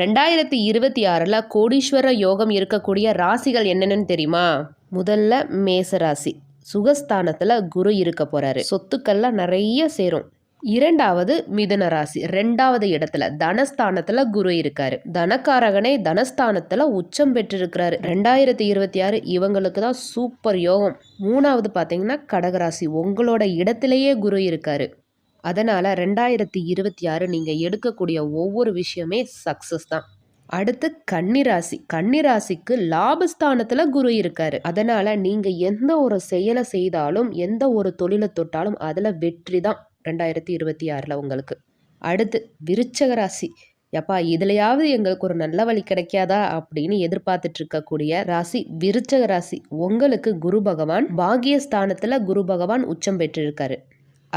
ரெண்டாயிரத்தி இருபத்தி ஆறில் கோடீஸ்வர யோகம் இருக்கக்கூடிய ராசிகள் என்னென்னு தெரியுமா? முதல்ல மேச ராசி சுகஸ்தானத்தில் குரு இருக்க போகிறாரு சொத்துக்கள்லாம் நிறைய சேரும். இரண்டாவது மிதுன ராசி. ரெண்டாவது இடத்துல தனஸ்தானத்துல குரு இருக்காரு. தனக்காரகனே தனஸ்தானத்துல உச்சம் பெற்றிருக்கிறாரு. ரெண்டாயிரத்தி இருபத்தி ஆறு இவங்களுக்கு தான் சூப்பர் யோகம். மூணாவது பார்த்தீங்கன்னா கடகராசி. உங்களோட இடத்திலேயே குரு இருக்காரு. அதனால் ரெண்டாயிரத்தி இருபத்தி ஆறு நீங்கள் எடுக்கக்கூடிய ஒவ்வொரு விஷயமே சக்ஸஸ் தான். அடுத்து கன்னிராசி. கன்னிராசிக்கு லாபஸ்தானத்தில் குரு இருக்காரு. அதனால் நீங்கள் எந்த ஒரு செயலை செய்தாலும் எந்த ஒரு தொழிலை தொட்டாலும் அதில் வெற்றி தான் ரெண்டாயிரத்தி இருபத்தி ஆறில் உங்களுக்கு. அடுத்து விருச்சக ராசி. எப்பா இதுலையாவது எங்களுக்கு ஒரு நல்ல வழி கிடைக்காதா அப்படின்னு எதிர்பார்த்துட்டு இருக்கக்கூடிய ராசி. விருச்சக ராசி. உங்களுக்கு குரு பகவான் பாகியஸ்தானத்தில் குரு பகவான் உச்சம் பெற்றிருக்காரு.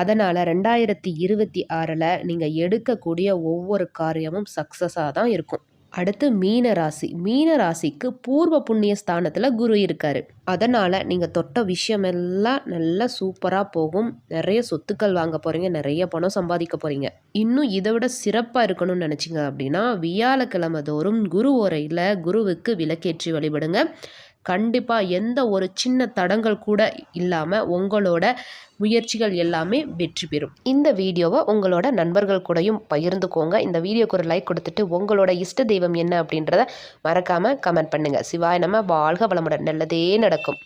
அதனால் ரெண்டாயிரத்தி இருபத்தி ஆறில் நீங்கள் எடுக்கக்கூடிய ஒவ்வொரு காரியமும் சக்ஸஸாக தான் இருக்கும். அடுத்து மீன ராசி. மீன ராசிக்கு பூர்வ புண்ணிய ஸ்தானத்தில் குரு இருக்காரு. அதனால் நீங்கள் தொட்ட விஷயமெல்லாம் நல்லா சூப்பராக போகும். நிறைய சொத்துக்கள் வாங்க போகிறீங்க நிறைய பணம் சம்பாதிக்க போகிறீங்க இன்னும் இதை விட சிறப்பாக இருக்கணும்னு நினச்சிங்க அப்படின்னா வியாழக்கிழமை தோறும் குரு உரையில் குருவுக்கு விளக்கேற்றி வழிபடுங்க. கண்டிப்பாக எந்த ஒரு சின்ன தடங்கள் கூட இல்லாமல் உங்களோட முயற்சிகள் எல்லாமே வெற்றி பெறும். இந்த வீடியோவை உங்களோட நண்பர்கள் கூடயும் பகிர்ந்துக்கோங்க. இந்த வீடியோக்கு ஒரு லைக் கொடுத்துட்டு உங்களோட இஷ்ட தெய்வம் என்ன அப்படின்றத மறக்காமல் கமெண்ட் பண்ணுங்கள் சிவாய் நம்ம வாழ்க வளமுடன். நல்லதே நடக்கும்.